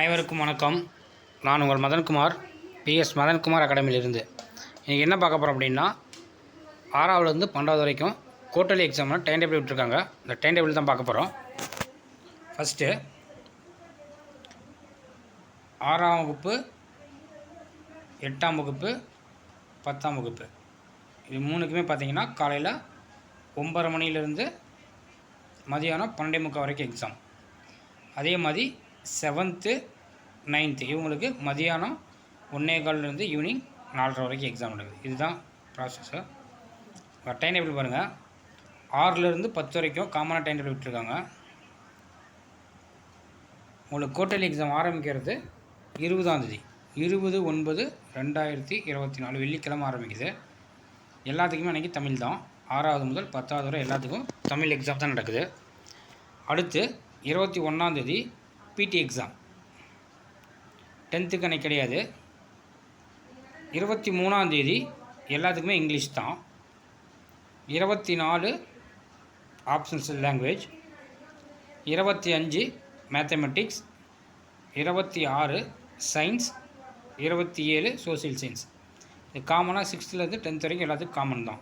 அனைவருக்கும் வணக்கம். நான் உங்கள் மதன்குமார் பிஎஸ் மதன்குமார் அகாடமியிலிருந்து. இன்றைக்கி என்ன பார்க்க போகிறோம் அப்படின்னா ஆறாவதுலேருந்து பன்னெண்டாவது வரைக்கும் கோட்டலி எக்ஸாம்னால் டைம் டேபிள் விட்டுருக்காங்க. இந்த டைம் டேபிள் தான் பார்க்க போகிறோம் ஃபஸ்ட்டு ஆறாம் வகுப்பு எட்டாம் வகுப்பு பத்தாம் வகுப்பு. இது மூணுக்குமே பார்த்தீங்கன்னா காலையில் ஒம்பரை மணிலேருந்து மதியானம் பன்னெண்டே முக்கால் வரைக்கும் எக்ஸாம் அதே மாதிரி செவன்த்து நைன்த்து இவங்களுக்கு மதியானம் ஒன்றே கால்லேருந்து ஈவினிங் நாலரை வரைக்கும் எக்ஸாம் நடக்குது. இதுதான் ப்ராசஸ்ஸு டைம் டேபிள் பாருங்கள் ஆறுலேருந்து பத்து வரைக்கும் காமனாக டைம் டேபிள் விட்டுருக்காங்க. உங்களுக்கு குவார்டர்லி எக்ஸாம் ஆரம்பிக்கிறது இருபதாந்தேதி இருபது ஒன்பது ரெண்டாயிரத்தி இருபத்தி நாலு வெள்ளிக்கிழமை ஆரம்பிக்குது. எல்லாத்துக்குமே அன்றைக்கி தமிழ் தான். ஆறாவது முதல் பத்தாவது வரை எல்லாத்துக்கும் தமிழ் எக்ஸாம் தான் நடக்குது. அடுத்து இருபத்தி ஒன்றாந்தேதி பிடி எக்ஸாம் டென்த்துக்கு அன்னைக்கு கிடையாது. இருபத்தி மூணாந்தேதி எல்லாத்துக்குமே இங்கிலீஷ் தான். இருபத்தி நாலு ஆப்ஷன்ஸ் லாங்குவேஜ் இருபத்தி அஞ்சு மேத்தமெட்டிக்ஸ் இருபத்தி ஆறு சயின்ஸ் இருபத்தி ஏழு சோசியல் சயின்ஸ் இது காமனாக சிக்ஸ்த்துலேருந்து டென்த் வரைக்கும் எல்லாத்துக்கும் காமன் தான்.